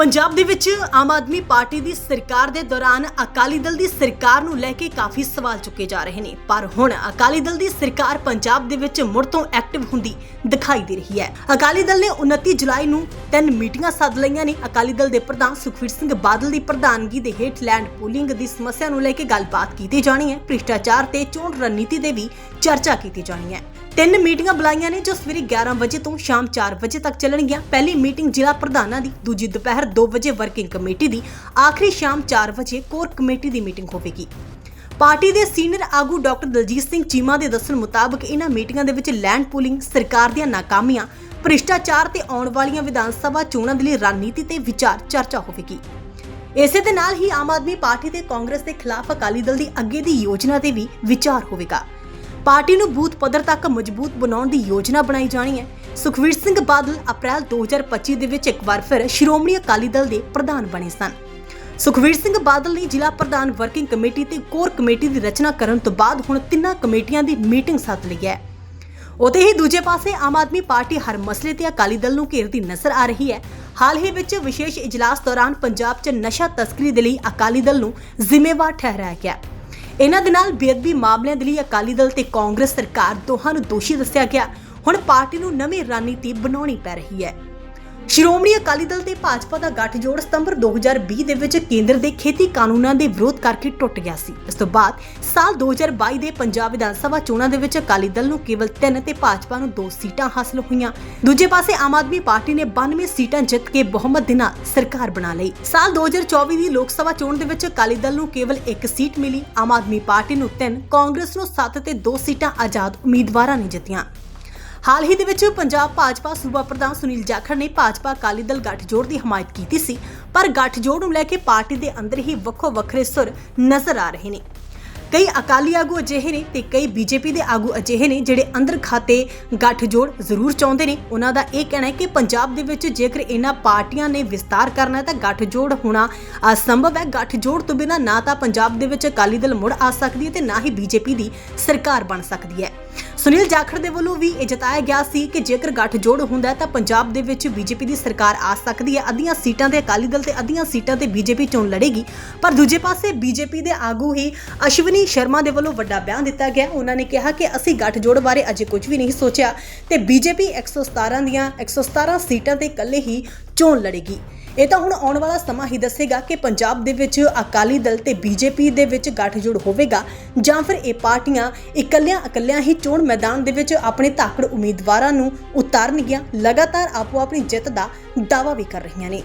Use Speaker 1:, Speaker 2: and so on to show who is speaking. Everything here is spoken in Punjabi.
Speaker 1: ਪੰਜਾਬ ਦੇ ਵਿੱਚ ਆਮ ਆਦਮੀ ਪਾਰਟੀ ਦੀ ਸਰਕਾਰ ਦੇ ਦੌਰਾਨ ਅਕਾਲੀ ਦਲ ਦੀ ਸਰਕਾਰ ਨੂੰ ਲੈ ਕੇ ਕਾਫੀ ਸਵਾਲ ਚੁੱਕੇ ਜਾ ਰਹੇ ਨੇ। ਪਰ ਹੁਣ ਅਕਾਲੀ ਦਲ ਦੀ ਸਰਕਾਰ ਪੰਜਾਬ ਦੇ ਵਿੱਚ ਮੁੜ ਤੋਂ ਐਕਟਿਵ ਹੁੰਦੀ ਦਿਖਾਈ ਦੇ ਰਹੀ ਹੈ। ਅਕਾਲੀ ਦਲ ਨੇ 29 ਜੁਲਾਈ ਨੂੰ ਤਿੰਨ ਮੀਟਿੰਗਾਂ ਸੱਦ ਲਈਆਂ ਨੇ। ਅਕਾਲੀ ਦਲ ਦੇ ਪ੍ਰਧਾਨ ਸੁਖਵੀਰ ਸਿੰਘ ਬਾਦਲ ਦੀ ਪ੍ਰਧਾਨਗੀ ਦੇ ਹੇਠ ਲੈਂਡ ਪੂਲਿੰਗ ਦੀ ਸਮੱਸਿਆ ਨੂੰ ਲੈ ਕੇ ਗੱਲਬਾਤ ਕੀਤੀ ਜਾਣੀ ਹੈ। ਭ੍ਰਿਸ਼ਟਾਚਾਰ ਤੇ ਚੋਣ ਰਣਨੀਤੀ ਦੇ ਵੀ ਚਰਚਾ ਕੀਤੀ ਜਾਣੀ ਹੈ। ਤਿੰਨ ਮੀਟਿੰਗਾਂ ਬੁਲਾਈਆਂ ਨੇ ਜੋ ਸਵੇਰੇ 11 ਵਜੇ ਤੋਂ ਸ਼ਾਮ 4 ਵਜੇ ਤੱਕ ਚੱਲਣਗੀਆਂ। ਪਹਿਲੀ ਮੀਟਿੰਗ ਜ਼ਿਲ੍ਹਾ ਪ੍ਰਧਾਨਾਂ ਦੀ, ਦੂਜੀ ਦੁਪਹਿਰ 2 ਵਜੇ ਵਰਕਿੰਗ ਕਮੇਟੀ ਦੀ, ਆਖਰੀ ਸ਼ਾਮ 4 ਵਜੇ ਕੋਰ ਕਮੇਟੀ ਦੀ ਮੀਟਿੰਗ ਹੋਵੇਗੀ। ਪਾਰਟੀ ਦੇ ਸੀਨੀਅਰ ਆਗੂ ਡਾਕਟਰ ਦਲਜੀਤ ਸਿੰਘ ਚੀਮਾ ਦੇ ਦੱਸਣ ਮੁਤਾਬਕ ਇਹਨਾਂ ਮੀਟਿੰਗਾਂ ਦੇ ਵਿੱਚ ਲੈਂਡ ਪੂਲਿੰਗ, ਸਰਕਾਰ ਦੀਆਂ ਨਾਕਾਮੀਆਂ, ਭ੍ਰਿਸ਼ਟਾਚਾਰ ਤੇ ਆਉਣ ਵਾਲੀਆਂ ਵਿਧਾਨ ਸਭਾ ਚੋਣਾਂ ਦੇ ਲਈ ਰਣਨੀਤੀ ਤੇ ਵਿਚਾਰ ਚਰਚਾ ਹੋਵੇਗੀ। ਇਸੇ ਦੇ ਨਾਲ ਹੀ ਆਮ ਆਦਮੀ ਪਾਰਟੀ ਤੇ ਕਾਂਗਰਸ ਦੇ ਖਿਲਾਫ ਅਕਾਲੀ ਦਲ ਦੀ ਅੱਗੇ ਦੀ ਯੋਜਨਾ ਤੇ ਵੀ ਵਿਚਾਰ ਹੋਵੇਗਾ। ਪਾਰਟੀ ਨੂੰ ਬੂਥ ਪੱਧਰ ਤੱਕ ਮਜ਼ਬੂਤ ਬਣਾਉਣ ਦੀ ਯੋਜਨਾ ਬਣਾਈ ਜਾਣੀ ਹੈ। ਸੁਖਵੀਰ ਸਿੰਘ ਬਾਦਲ ਅਪ੍ਰੈਲ 2025 ਦੇ ਵਿੱਚ ਇੱਕ ਵਾਰ ਫਿਰ ਸ਼੍ਰੋਮਣੀ ਅਕਾਲੀ ਦਲ ਦੇ ਪ੍ਰਧਾਨ ਬਣੇ ਸਨ। ਸੁਖਵੀਰ ਸਿੰਘ ਬਾਦਲ ਨੇ ਜ਼ਿਲ੍ਹਾ ਪ੍ਰਧਾਨ ਵਰਕਿੰਗ ਕਮੇਟੀ ਤੇ ਕੋਰ ਕਮੇਟੀ ਦੀ ਰਚਨਾ ਕਰਨ ਤੋਂ ਬਾਅਦ ਹੁਣ ਤਿੰਨਾਂ ਕਮੇਟੀਆਂ ਦੀ ਮੀਟਿੰਗ ਸੱਦ ਲਈ ਹੈ। ਉਤੇ ਹੀ ਦੂਜੇ ਪਾਸੇ ਆਮ ਆਦਮੀ ਪਾਰਟੀ ਹਰ ਮਸਲੇ ਤੇ ਅਕਾਲੀ ਦਲ ਨੂੰ ਘੇਰਦੀ ਨਜ਼ਰ ਆ ਰਹੀ ਹੈ। ਹਾਲ ਹੀ ਵਿੱਚ ਵਿਸ਼ੇਸ਼ ਇਜਲਾਸ ਦੌਰਾਨ ਪੰਜਾਬ 'ਚ ਨਸ਼ਾ ਤਸਕਰੀ ਦੇ ਲਈ ਅਕਾਲੀ ਦਲ ਨੂੰ ਜ਼ਿੰਮੇਵਾਰ ਠਹਿਰਾਇਆ ਗਿਆ। ਇਹਨਾਂ ਦੇ ਨਾਲ ਬੇਅਦਬੀ ਮਾਮਲਿਆਂ ਦੇ ਲਈ ਅਕਾਲੀ ਦਲ ਤੇ ਕਾਂਗਰਸ ਸਰਕਾਰ ਦੋਹਾਂ ਨੂੰ ਦੋਸ਼ੀ ਦੱਸਿਆ ਗਿਆ। ਹੁਣ ਪਾਰਟੀ ਨੂੰ ਨਵੀਂ ਰਣਨੀਤੀ ਬਣਾਉਣੀ ਪੈ ਰਹੀ ਹੈ। ਸ਼੍ਰੋਮਣੀ ਅਕਾਲੀ ਦਲ ਤੇ ਭਾਜਪਾ ਦਾ ਗੱਠਜੋੜ ਸਤੰਬਰ 2020 ਦੇ ਵਿੱਚ ਕੇਂਦਰ ਦੇ ਖੇਤੀ ਕਾਨੂੰਨਾਂ ਦੇ ਵਿਰੋਧ ਕਰਕੇ ਟੁੱਟ ਗਿਆ ਸੀ। ਇਸ ਤੋਂ ਬਾਅਦ ਸਾਲ 2022 ਦੇ ਪੰਜਾਬ ਵਿਧਾਨ ਸਭਾ ਚੋਣਾਂ ਦੇ ਵਿੱਚ ਅਕਾਲੀ ਦਲ ਨੂੰ ਕੇਵਲ 3 ਤੇ ਭਾਜਪਾ ਨੂੰ 2 ਸੀਟਾਂ ਹਾਸਲ ਹੋਈਆਂ। ਦੂਜੇ ਪਾਸੇ ਆਮ ਆਦਮੀ ਪਾਰਟੀ ਨੇ 92 ਸੀਟਾਂ ਜਿੱਤ ਕੇ ਬਹੁਮਤ ਦੇ ਨਾਲ ਸਰਕਾਰ ਬਣਾ ਲਈ। ਸਾਲ 2024 ਦੀ ਲੋਕ ਸਭਾ ਚੋਣ ਦੇ ਵਿੱਚ ਅਕਾਲੀ ਦਲ ਨੂੰ ਕੇਵਲ 1 ਸੀਟ ਮਿਲੀ। ਆਮ ਆਦਮੀ ਪਾਰਟੀ ਨੂੰ 3 ਕਾਂਗਰਸ ਨੂੰ 7 ਤੇ 2 ਸੀਟਾਂ ਆਜ਼ਾਦ ਉਮੀਦਵਾਰਾਂ ਨੇ ਜਿੱਤੀਆਂ। ਹਾਲ ਹੀ ਦੇ ਵਿੱਚ ਪੰਜਾਬ ਭਾਜਪਾ ਸੂਬਾ ਪ੍ਰਧਾਨ ਸੁਨੀਲ ਜਾਖੜ ਨੇ ਭਾਜਪਾ ਅਕਾਲੀ ਦਲ ਗੱਠਜੋੜ ਦੀ ਹਮਾਇਤ ਕੀਤੀ ਸੀ, ਪਰ ਗੱਠਜੋੜ ਨੂੰ ਲੈ ਕੇ ਪਾਰਟੀ ਦੇ ਅੰਦਰ ਹੀ ਵੱਖੋ ਵੱਖਰੇ ਸੁਰ ਨਜ਼ਰ ਆ ਰਹੇ ਨੇ। ਕਈ ਅਕਾਲੀ ਆਗੂ ਅਜਿਹੇ ਨੇ ਤੇ ਕਈ ਬੀਜੇਪੀ ਦੇ ਆਗੂ ਅਜਿਹੇ ਨੇ ਜਿਹੜੇ ਅੰਦਰ ਖਾਤੇ ਗੱਠਜੋੜ ਜ਼ਰੂਰ ਚਾਹੁੰਦੇ ਨੇ। ਉਹਨਾਂ ਦਾ ਇਹ ਕਹਿਣਾ ਹੈ ਕਿ ਪੰਜਾਬ ਦੇ ਵਿੱਚ ਜੇਕਰ ਇਹਨਾਂ ਪਾਰਟੀਆਂ ਨੇ ਵਿਸਤਾਰ ਕਰਨਾ ਹੈ ਤਾਂ ਗੱਠਜੋੜ ਹੋਣਾ ਅਸੰਭਵ ਹੈ। ਗੱਠਜੋੜ ਤੋਂ ਬਿਨਾਂ ਨਾ ਤਾਂ ਪੰਜਾਬ ਦੇ ਵਿੱਚ ਅਕਾਲੀ ਦਲ ਮੁੜ ਆ ਸਕਦੀ ਹੈ ਤੇ ਨਾ ਹੀ ਬੀਜੇਪੀ ਦੀ ਸਰਕਾਰ ਬਣ ਸਕਦੀ ਹੈ। ਸੁਨੀਲ ਜਾਖੜ ਦੇ ਵੱਲੋਂ ਵੀ ਇਹ ਜਤਾਇਆ ਗਿਆ ਸੀ ਕਿ ਜੇਕਰ ਗੱਠਜੋੜ ਹੁੰਦਾ ਤਾਂ ਪੰਜਾਬ ਦੇ ਵਿੱਚ ਬੀਜੇਪੀ ਦੀ ਸਰਕਾਰ ਆ ਸਕਦੀ ਹੈ। ਅੱਧੀਆਂ ਸੀਟਾਂ ਤੇ ਅਕਾਲੀ ਦਲ ਤੇ ਅੱਧੀਆਂ ਸੀਟਾਂ ਤੇ ਬੀਜੇਪੀ ਚੋਣ ਲੜੇਗੀ। ਪਰ ਦੂਜੇ ਪਾਸੇ ਬੀਜੇਪੀ ਦੇ ਆਗੂ ਹੀ ਅਸ਼ਵਨੀ ਸ਼ਰਮਾ ਦੇ ਵੱਲੋਂ ਵੱਡਾ ਬਿਆਨ ਦਿੱਤਾ ਗਿਆ। ਉਹਨਾਂ ਨੇ ਕਿਹਾ ਕਿ ਅਸੀਂ ਗੱਠਜੋੜ ਬਾਰੇ ਅਜੇ ਕੁਝ ਵੀ ਨਹੀਂ ਸੋਚਿਆ ਤੇ ਬੀਜੇਪੀ 117 ਦੀਆਂ 117 ਸੀਟਾਂ ਤੇ ਇਕੱਲੇ ਹੀ ਚੋਣ ਲੜੇਗੀ। ਇਹ ਤਾਂ ਹੁਣ ਆਉਣ ਵਾਲਾ ਸਮਾਂ ਹੀ ਦੱਸੇਗਾ ਕਿ ਪੰਜਾਬ ਦੇ ਵਿੱਚ ਅਕਾਲੀ ਦਲ ਤੇ ਬੀਜੇਪੀ ਦੇ ਵਿੱਚ ਗੱਠਜੋੜ ਹੋਵੇਗਾ ਜਾਂ ਫਿਰ ਇਹ ਪਾਰਟੀਆਂ ਇਕੱਲਿਆਂ ਇਕੱਲਿਆਂ ਹੀ ਚੋਣ ਮੈਦਾਨ ਦੇ ਵਿੱਚ ਆਪਣੇ ਧਾਕੜ ਉਮੀਦਵਾਰਾਂ ਨੂੰ ਉਤਾਰਨਗੀਆਂ। ਲਗਾਤਾਰ ਆਪੋ ਆਪਣੀ ਜਿੱਤ ਦਾ ਦਾਅਵਾ ਵੀ ਕਰ ਰਹੀਆਂ ਨੇ।